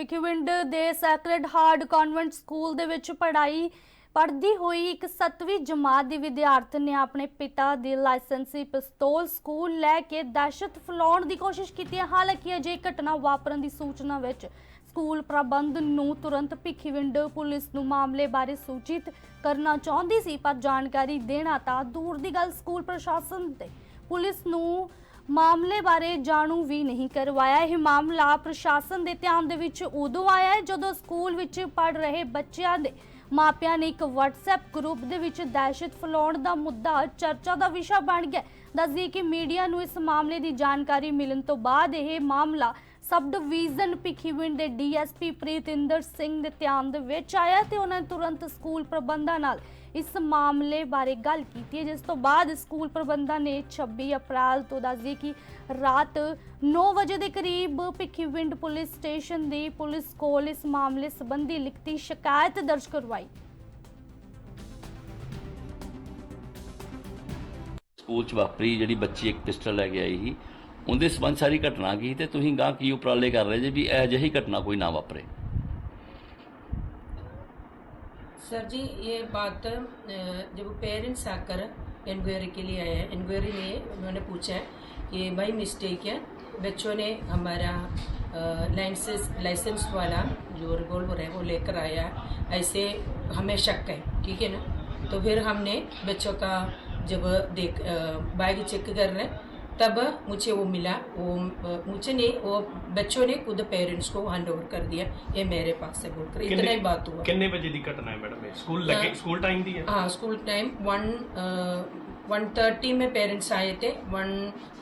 ਭਿੱਖੀਵਿੰਡ ਦੇ sacred heart convent school ਦੇ ਵਿੱਚ ਪੜ੍ਹਾਈ ਪੜ੍ਹਦੀ ਹੋਈ ਇੱਕ 7ਵੀਂ ਜਮਾਤ ਦੀ ਵਿਦਿਆਰਥਣ ਨੇ ਆਪਣੇ ਪਿਤਾ ਦੀ ਲਾਇਸੈਂਸੀ ਪਿਸਤੌਲ ਸਕੂਲ ਲੈ ਕੇ ਦਹਿਸ਼ਤ ਫੈਲਾਉਣ ਦੀ ਕੋਸ਼ਿਸ਼ ਕੀਤੀ ਹਾਲਾਂਕਿ ਅਜੇ ਘਟਨਾ ਵਾਪਰਨ ਦੀ ਸੂਚਨਾ ਵਿੱਚ ਸਕੂਲ ਪ੍ਰਬੰਧ ਨੂੰ ਤੁਰੰਤ ਭਿੱਖੀਵਿੰਡ ਪੁਲਿਸ ਨੂੰ ਮਾਮਲੇ ਬਾਰੇ ਸੂਚਿਤ ਕਰਨਾ ਚਾਹੁੰਦੀ ਸੀ, ਪਰ ਜਾਣਕਾਰੀ ਦੇਣਾ ਤਾਂ ਦੂਰ ਦੀ ਗੱਲ। ਸਕੂਲ ਪ੍ਰਸ਼ਾਸਨ ਤੇ ਪੁਲਿਸ ਨੂੰ ਮਾਮਲੇ ਬਾਰੇ ਜਾਣੂ ਵੀ ਨਹੀਂ ਕਰਵਾਇਆ। ਇਹ ਮਾਮਲਾ ਪ੍ਰਸ਼ਾਸਨ ਦੇ ਧਿਆਨ ਦੇ ਵਿੱਚ ਉਦੋਂ ਆਇਆ ਹੈ ਜਦੋਂ ਸਕੂਲ ਵਿੱਚ ਪੜ ਰਹੇ ਬੱਚਿਆਂ ਦੇ ਮਾਪਿਆਂ ਨੇ ਇੱਕ WhatsApp ਗਰੁੱਪ ਦੇ ਵਿੱਚ ਦਹਿਸ਼ਤ ਫੈਲਾਉਣ ਦਾ ਮੁੱਦਾ, ਚਰਚਾ ਦਾ ਵਿਸ਼ਾ ਬਣ ਗਿਆ। ਦੱਸਦੀ ਕਿ ਮੀਡੀਆ ਨੂੰ ਇਸ ਮਾਮਲੇ ਦੀ ਜਾਣਕਾਰੀ ਮਿਲਣ ਤੋਂ ਬਾਅਦ ਇਹ ਮਾਮਲਾ ਸਬ ਡਿਵੀਜ਼ਨ ਭਿੱਖੀਵਿੰਡ ਦੇ ਡੀਐਸਪੀ ਪ੍ਰੀਤਿੰਦਰ ਸਿੰਘ ਦੇ ਧਿਆਨ ਦੇ ਵਿੱਚ ਆਇਆ ਤੇ ਉਹਨਾਂ ਨੇ ਤੁਰੰਤ ਸਕੂਲ ਪ੍ਰਬੰਧਾਂ ਨਾਲ ਇਸ ਮਾਮਲੇ ਬਾਰੇ ਗੱਲ ਕੀਤੀ ਹੈ, ਜਿਸ ਤੋਂ ਬਾਅਦ ਸਕੂਲ ਪ੍ਰਬੰਧਾਂ ਨੇ 26 ਅਪ੍ਰੈਲ ਤੋਂ ਦੱਸਦੀ ਕਿ ਰਾਤ 9 ਵਜੇ ਦੇ ਕਰੀਬ ਭਿੱਖੀਵਿੰਡ ਪੁਲਿਸ ਸਟੇਸ਼ਨ ਦੀ ਪੁਲਿਸ ਕੋਲ ਇਸ ਮਾਮਲੇ ਸੰਬੰਧੀ ਲਿਖਤੀ ਸ਼ਿਕਾਇਤ ਦਰਜ ਕਰਵਾਈ। ਸਕੂਲ ਚ ਵਾਪਰੀ, ਜਿਹੜੀ ਬੱਚੀ ਇੱਕ ਪਿਸਟਲ ਲੈ ਕੇ ਆਈ ਸੀ, ਉਹਦੇ ਸਬੰਧ ਸਾਰੀ ਘਟਨਾ ਕੀ ਤੇ ਤੁਸੀਂ ਗਾਂ ਕੀ ਉਪਰਾਲੇ ਕਰ ਰਹੇ ਜੇ ਵੀ ਇਹ ਅਜਿਹੀ ਘਟਨਾ ਕੋਈ ਨਾ ਵਾਪਰੇ? सर जी ये बात जब पेरेंट्स आकर इंक्वायरी के लिए आए हैं इंक्वायरी में उन्होंने पूछा है कि भाई मिस्टेक है, बच्चों ने हमारा लाइसेंस लाइसेंस वाला जो रिवॉल्वर है वो लेकर आया ऐसे हमें शक है, ठीक है ना? तो फिर हमने बच्चों का जब देख बैग चेक कर रहे हैं तब मुझे वो मिला वो मुझे नहीं वो बच्चों ने खुद पेरेंट्स को हैंड ओवर कर दिया ये मेरे पास से बोलकर इतना ही बात हुआ कितने बजे की घटना है मैडम स्कूल लगे स्कूल टाइम दी है हाँ school time one one thirty में पेरेंट्स आए थे वन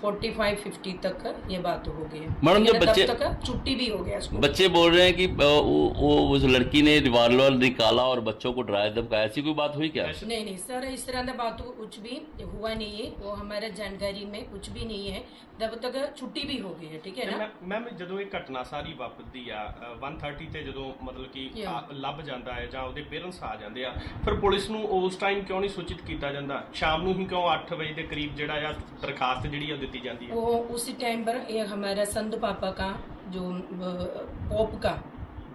फोर्टी फाइव फिफ्टी तक ये बात हो गई है। मैडम, जब लेकिन तब बच्चे- तक छुट्टी भी हो गया स्कूल बच्चे बोल रहे हैं कि अ, वो, वो उस लड़की ने रिवॉल्वर निकाला और बच्चों को डराया धमकाया ऐसी कोई बात हुई क्या नहीं नहीं सर इस तरह का बात कुछ भी हुआ नहीं है वो हमारे जानकारी में कुछ भी नहीं है तब तक छुट्टी भी हो गई है ठीक है ना ਮੈਮ ਜਦੋਂ ਇਹ ਘਟਨਾ ਸਾਰੀ ਵਾਪਰਦੀ ਆ ਅ, 130 ਤੇ ਜਦੋਂ ਮਤਲਬ ਕਿ Yeah. ਆ- ਲੱਭ ਜਾਂਦਾ ਹੈ ਜਾਂ ਉਹਦੇ ਪੇਰੈਂਟਸ ਆ ਜਾਂਦੇ ਆ ਫਿਰ ਪੁਲਿਸ ਨੂੰ ਉਸ ਟਾਈਮ ਕਿਉਂ ਨਹੀਂ ਸੂਚਿਤ ਕੀਤਾ ਜਾਂਦਾ ਸ਼ਾਮ ਨੂੰ ਹੀ ਕਿਉਂ 8 ਵਜੇ ਦੇ ਕਰੀਬ ਜਿਹੜਾ ਆ ਦਰਖਾਸਤ ਜਿਹੜੀ ਆ ਦਿੱਤੀ ਜਾਂਦੀ ਹੈ वो उसी टाइम पर ये हमारा संत पापा का जो अ, पोप का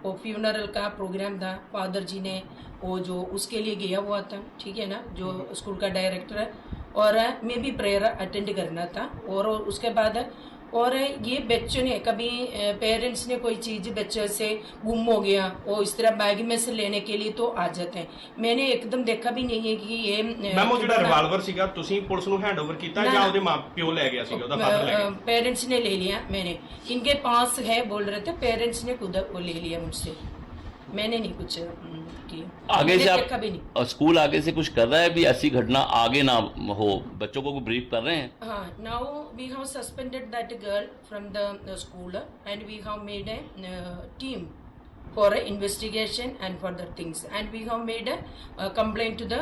वो फ्यूनरल का प्रोग्राम था फादर जी ने वो जो उसके लिए गया हुआ था ठीक है ना जो स्कूल का डायरेक्टर है और अ, मैं भी प्रेयर अटेंड करना था और उसके बाद और ये बच्चों ने कभी पेरेंट्स ने कोई चीज़ बच्चों से गुम हो गया वो इस तरह बैग में से लेने के लिए तो आ जाते हैं मैंने एकदम देखा भी नहीं है कि ये अ, ਮੈਮ ਉਹ ਜਿਹੜਾ कितना- ਰਿਵਾਲਵਰ ਸੀਗਾ ਤੁਸੀਂ ਪੁਲਿਸ ਨੂੰ ਹੈਂਡਓਵਰ ਕੀਤਾ ਨਾ, ਜਾਂ ਨਾ। ਉਹਦੇ ਮਾਂ ਪਿਓ ਲੈ ਗਿਆ ਸੀਗਾ ਉਹਦਾ ਫਾਦਰ ਲੈ ਗਿਆ पेरेंट्स ने ले लिया मैंने इनके पास है बोल रहे थे पेरेंट्स ने खुद वो ले लिया मुझसे मैंने नहीं कुछ किया आगे से कभी नहीं। स्कूल आगे से कुछ कर रहा है? अभी ऐसी घटना आगे ना हो? बच्चों को ब्रीफ कर रहे हैं? हाँ now we have suspended that girl from the school and we have made a team for investigation and for other things and we have made complain to the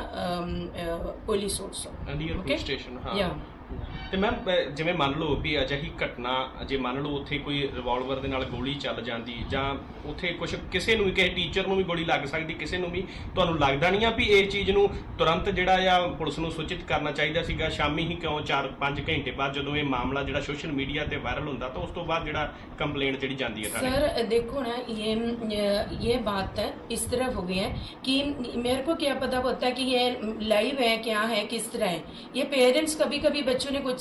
police also okay station या ਤੇ ma'am ਜਿਵੇਂ ਮੰਨ ਲਓ ਵੀ ਅਜਿਹੀ ਘਟਨਾ ਜੇ ਮੰਨ ਲਓ ਉੱਥੇ ਕੋਈ ਰਿਵਾਲਵਰ ਦੇ ਨਾਲ ਗੋਲੀ ਚੱਲ ਜਾਂਦੀ ਜਾਂ ਉੱਥੇ ਕੁਝ ਕਿਸੇ ਨੂੰ ਵੀ ਕਿਸੇ ਟੀਚਰ ਨੂੰ ਵੀ ਗੋਲੀ ਲੱਗ ਸਕਦੀ ਕਿਸੇ ਨੂੰ ਵੀ ਤੁਹਾਨੂੰ ਲੱਗਦਾ ਨਹੀਂ ਆ ਵੀ ਇਹ ਚੀਜ਼ ਨੂੰ ਤੁਰੰਤ ਜਿਹੜਾ ਆ ਪੁਲਿਸ ਨੂੰ ਸੂਚਿਤ ਕਰਨਾ ਚਾਹੀਦਾ ਸੀਗਾ ਸ਼ਾਮੀ ਹੀ ਕਿਉਂ 4-5 ਘੰਟੇ ਬਾਅਦ ਜਦੋਂ ਇਹ ਮਾਮਲਾ ਜਿਹੜਾ ਸੋਸ਼ਲ ਮੀਡੀਆ ਤੇ ਵਾਇਰਲ ਹੁੰਦਾ ਤਾਂ ਉਸ ਤੋਂ ਬਾਅਦ ਜਿਹੜਾ ਕੰਪਲੇਂਟ ਜਿਹੜੀ ਜਾਂਦੀ ਹੈ ਥਾਣੇ सर देखो ना ये ये बात इस तरह हो गई है कि मेरे को क्या पता होता है कि ये लाइव है क्या है किस तरह है ये पेरेंट्स कभी कभी बच्चों ने कुछ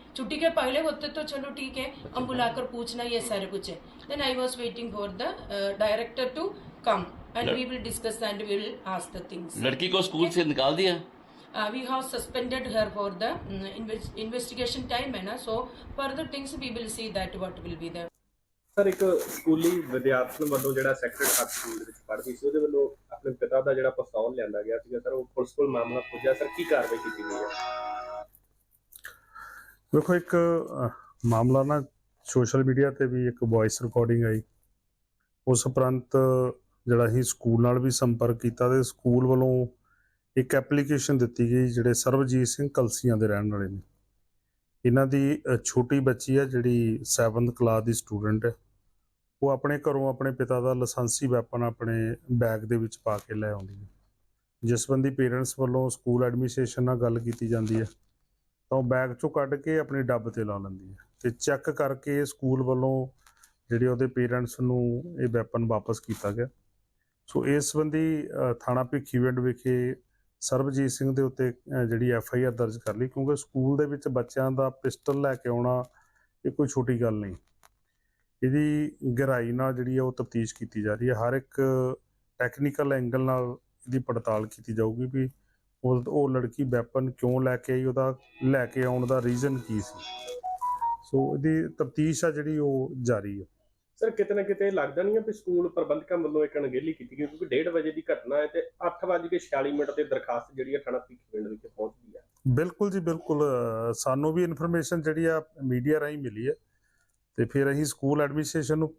छुट्टी के पहले होते तो चलो ठीक है हम बुलाकर पूछना ये सारे कुछ है then I was waiting for the director to come and Let- we will discuss and we will ask the things लड़की को स्कूल से निकाल दिया uh, we have suspended her for the mm, invest- investigation time है ना so further things we will see that what will be there sir ਇੱਕ ਸਕੂਲੀ ਵਿਦਿਆਰਥਣ ਵੱਲੋਂ ਜਿਹੜਾ ਸੈਕਰਡ ਹਾਰਟ ਸਕੂਲ ਦੇ ਵਿੱਚ ਪੜ੍ਹਦੀ ਸੀ ਉਹਦੇ ਵੱਲੋਂ ਆਪਣੇ ਪਿਤਾ ਦਾ ਜਿਹੜਾ ਪਿਸਤੌਲ ਲਿਆਂਦਾ ਗਿਆ ਸੀਗਾ ਸਰ ਉਹ ਪੁਲਿਸ ਕੋਲ ਮਾਮਲਾ ਪੁੱਜਿਆ ਸਰ ਕੀ ਕਾਰਵਾਈ ਕੀਤੀ ਗਈ ਹੈ ਵੇਖੋ ਇੱਕ ਮਾਮਲਾ ਨਾ ਸੋਸ਼ਲ ਮੀਡੀਆ ਤੇ ਵੀ ਇੱਕ ਵੌਇਸ ਰਿਕਾਰਡਿੰਗ ਆਈ। ਉਸ ਉਪਰੰਤ ਜਿਹੜਾ ਅਸੀਂ ਸਕੂਲ ਨਾਲ ਵੀ ਸੰਪਰਕ ਕੀਤਾ ਤੇ ਸਕੂਲ ਵੱਲੋਂ ਇੱਕ ਐਪਲੀਕੇਸ਼ਨ ਦਿੱਤੀ ਗਈ ਜਿਹੜੇ ਸਰਬਜੀਤ ਸਿੰਘ ਕਲਸੀਆਂ ਦੇ ਰਹਿਣ ਵਾਲੇ ਨੇ। ਇਹਨਾਂ ਦੀ ਛੋਟੀ ਬੱਚੀ ਆ ਜਿਹੜੀ 7th ਕਲਾਸ ਦੀ ਸਟੂਡੈਂਟ ਹੈ। ਉਹ ਆਪਣੇ ਘਰੋਂ ਆਪਣੇ ਪਿਤਾ ਦਾ ਲਾਇਸੈਂਸੀ ਵੈਪਨ ਆਪਣੇ ਬੈਗ ਦੇ ਵਿੱਚ ਪਾ ਕੇ ਲੈ ਆਉਂਦੀ ਹੈ। ਜਿਸ ਬੰਦੀ ਪੇਰੈਂਟਸ ਵੱਲੋਂ ਸਕੂਲ ਐਡਮਿਨਿਸਟ੍ਰੇਸ਼ਨ ਨਾਲ ਗੱਲ ਕੀਤੀ ਜਾਂਦੀ ਹੈ। ਤਾਂ ਉਹ ਬੈਗ ਚੋਂ ਕੱਢ ਕੇ ਆਪਣੀ ਡੱਬ ਤੇ ਲਾ ਲੈਂਦੀ ਹੈ ਤੇ ਚੈੱਕ ਕਰਕੇ ਸਕੂਲ ਵੱਲੋਂ ਜਿਹੜੇ ਉਹਦੇ ਪੇਰੈਂਟਸ ਨੂੰ ਇਹ ਵੈਪਨ ਵਾਪਸ ਕੀਤਾ ਗਿਆ। ਸੋ ਇਸ ਸੰਬੰਧੀ ਥਾਣਾ ਭਿੱਖੀਵਿੰਡ ਵਿਖੇ ਸਰਬਜੀਤ ਸਿੰਘ ਦੇ ਉੱਤੇ ਜਿਹੜੀ ਐਫ ਆਈ ਆਰ ਦਰਜ ਕਰ ਲਈ ਕਿਉਂਕਿ ਸਕੂਲ ਦੇ ਵਿੱਚ ਬੱਚਿਆਂ ਦਾ ਪਿਸਟਲ ਲੈ ਕੇ ਆਉਣਾ ਇਹ ਕੋਈ ਛੋਟੀ ਗੱਲ ਨਹੀਂ। ਇਹਦੀ ਗਹਿਰਾਈ ਨਾਲ ਜਿਹੜੀ ਹੈ ਉਹ ਤਫਤੀਸ਼ ਕੀਤੀ ਜਾ ਰਹੀ ਹੈ। ਹਰ ਇੱਕ ਟੈਕਨੀਕਲ ਐਂਗਲ ਨਾਲ ਇਹਦੀ ਪੜਤਾਲ ਕੀਤੀ ਜਾਊਗੀ ਵੀ ਉਹ ਉਹ ਲੜਕੀ ਵੈਪਨ ਕਿਉਂ ਲੈ ਕੇ ਆਈ ਉਹਦਾ ਲੈ ਕੇ ਆਉਣ ਦਾ ਰੀਜ਼ਨ ਕੀ ਸੀ? ਸੋ ਇਹਦੀ ਤਫਤੀਸ਼ ਆ ਜਿਹੜੀ ਉਹ ਜਾਰੀ ਹੈ ਸਰ ਕਿਤੇ ਨਾ ਕਿਤੇ ਲੱਗਦਾ ਨਹੀਂ ਵੀ ਸਕੂਲ ਪ੍ਰਬੰਧਕਾਂ ਵੱਲੋਂ ਇੱਕ ਅਣਗਹਿਲੀ ਕੀਤੀ ਗਈ ਕਿਉਂਕਿ 1:30 ਵਜੇ ਦੀ ਘਟਨਾ ਹੈ ਤੇ 8:46 ਮਿੰਟ ਤੇ ਦਰਖਾਸਤ ਜਿਹੜੀ ਹੈ ਥਾਣਾ ਭਿੱਖੀਵਿੰਡ ਵਿਖੇ ਪਹੁੰਚਦੀ ਹੈ ਬਿਲਕੁਲ ਜੀ ਬਿਲਕੁਲ ਸਾਨੂੰ ਵੀ ਇਨਫੋਰਮੇਸ਼ਨ ਜਿਹੜੀ ਆ ਮੀਡੀਆ ਰਾਹੀਂ ਮਿਲੀ ਹੈ ਤੇ ਫਿਰ ਅਸੀਂ ਸਕੂਲ ਐਡਮਿਨਿਸਟ੍ਰੇਸ਼ਨ ਨੂੰ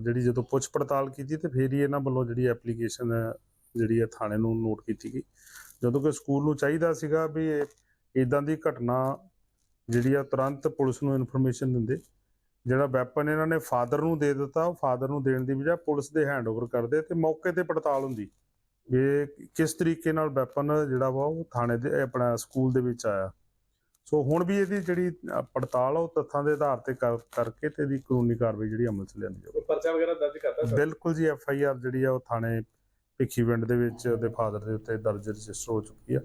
ਜਿਹੜੀ ਜਦੋਂ ਪੁੱਛ ਪੜਤਾਲ ਕੀਤੀ ਤੇ ਫਿਰ ਹੀ ਇਹਨਾਂ ਵੱਲੋਂ ਜਿਹੜੀ ਐਪਲੀਕੇਸ਼ਨ ਜਿਹੜੀ ਹੈ ਥਾਣੇ ਨੂੰ ਨੋਟ ਕੀਤੀ ਗਈ। ਜਦੋਂ ਕਿ ਸਕੂਲ ਨੂੰ ਚਾਹੀਦਾ ਸੀਗਾ ਵੀ ਇਦਾਂ ਦੀ ਘਟਨਾ ਜਿਹੜੀ ਆ ਤੁਰੰਤ ਪੁਲਿਸ ਨੂੰ ਇਨਫੋਰਮੇਸ਼ਨ ਦਿੰਦੇ। ਜਿਹੜਾ ਵੈਪਨ ਇਹਨਾਂ ਨੇ ਫਾਦਰ ਨੂੰ ਦੇ ਦਿੱਤਾ ਉਹ ਫਾਦਰ ਨੂੰ ਦੇਣ ਦੀ ਬਜਾਏ ਪੁਲਿਸ ਦੇ ਹੈਂਡਓਵਰ ਕਰਦੇ ਤੇ ਮੌਕੇ ਤੇ ਪੜਤਾਲ ਹੁੰਦੀ। ਵੀ ਇਹ ਕਿਸ ਤਰੀਕੇ ਨਾਲ ਵੈਪਨ ਜਿਹੜਾ ਵਾ ਉਹ ਥਾਣੇ ਦੇ ਆਪਣਾ ਸਕੂਲ ਦੇ ਵਿੱਚ ਆਇਆ। ਸੋ ਹੁਣ ਵੀ ਇਹਦੀ ਜਿਹੜੀ ਪੜਤਾਲ ਆ ਉਹ ਤੱਥਾਂ ਦੇ ਆਧਾਰ ਤੇ ਕਰ- ਕਰਕੇ ਤੇ ਇਹਦੀ ਕਾਨੂੰਨੀ ਕਾਰਵਾਈ ਜਿਹੜੀ ਅਮਲ ਚ ਲਿਆਂਦੀ ਜਾਊਗੀ ਪਰਚਾ ਵਗੈਰਾ ਦਰਜ ਕਰਤਾ ਬਿਲਕੁਲ ਜੀ ਐਫ ਆਈ ਆਰ ਜਿਹੜੀ ਆ ਉਹ ਥਾਣੇ ਭਿੱਖੀਵਿੰਡ ਦੇ ਵਿੱਚ ਉਹਦੇ ਫਾਦਰ ਦੇ ਉੱਤੇ ਦਰਜ ਰਜਿਸਟਰ ਹੋ ਚੁੱਕੀ ਆ।